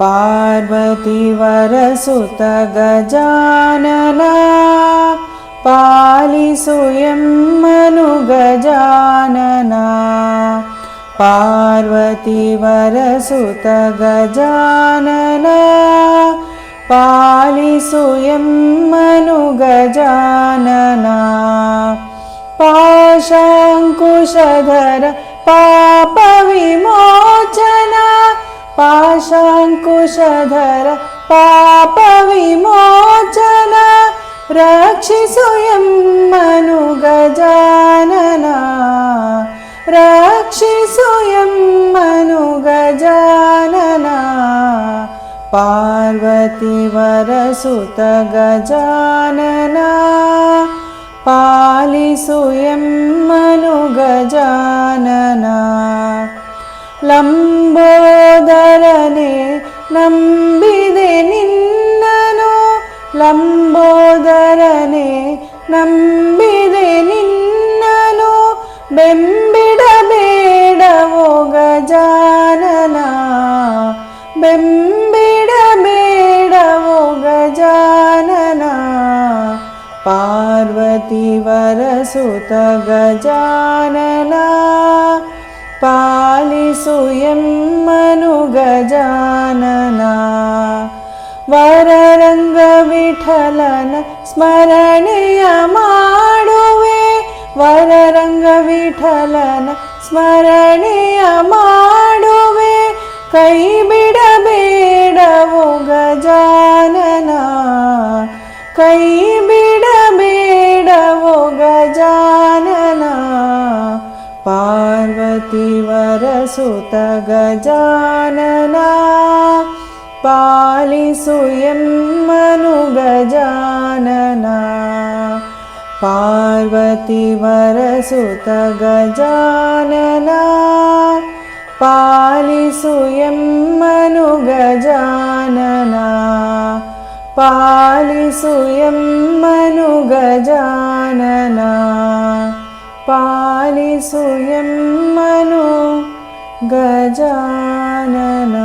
पार्वतीवरसुत गजानना पालिसुयं मनुगजानना पार्वतीवरसुत गजानना पालिसुयं मनुगजानना पाशाङ्कुशधर पापविमोचना पाशाङ्कुशधर पापविमोचना रक्षिसुयं मनुगजानना मनुगजानना पार्वतीवरसुत गजानना। पालिसुयं मनुगजानना ಕರ್ತನೆ ನಂಬಿದೆ ನಿನ್ನನು ಲಂಬೋದರನೆ ನಂಬಿದೆ ನಿನ್ನನು ಬೆಂಬಿಡಬೇಡವೋ ಗಜಾನನ ಬೆಂಬಿಡಬೇಡವೋ ಗಜಾನನ ಪಾರ್ವತಿ ವರಸುತ गजानना सुयम्मनुगजानन वररङ्गविठलन स्मरणीय माडुवे वररङ्गविठलन स्मरणीय माडुवे कै बिडबे पार्वतीवरसुत गजानना पालियं मनुगजानना पार्वतीवरसुत गजानना पालियं मनुगजानना पालि सुयं पा पालिसुयं मनु गजानना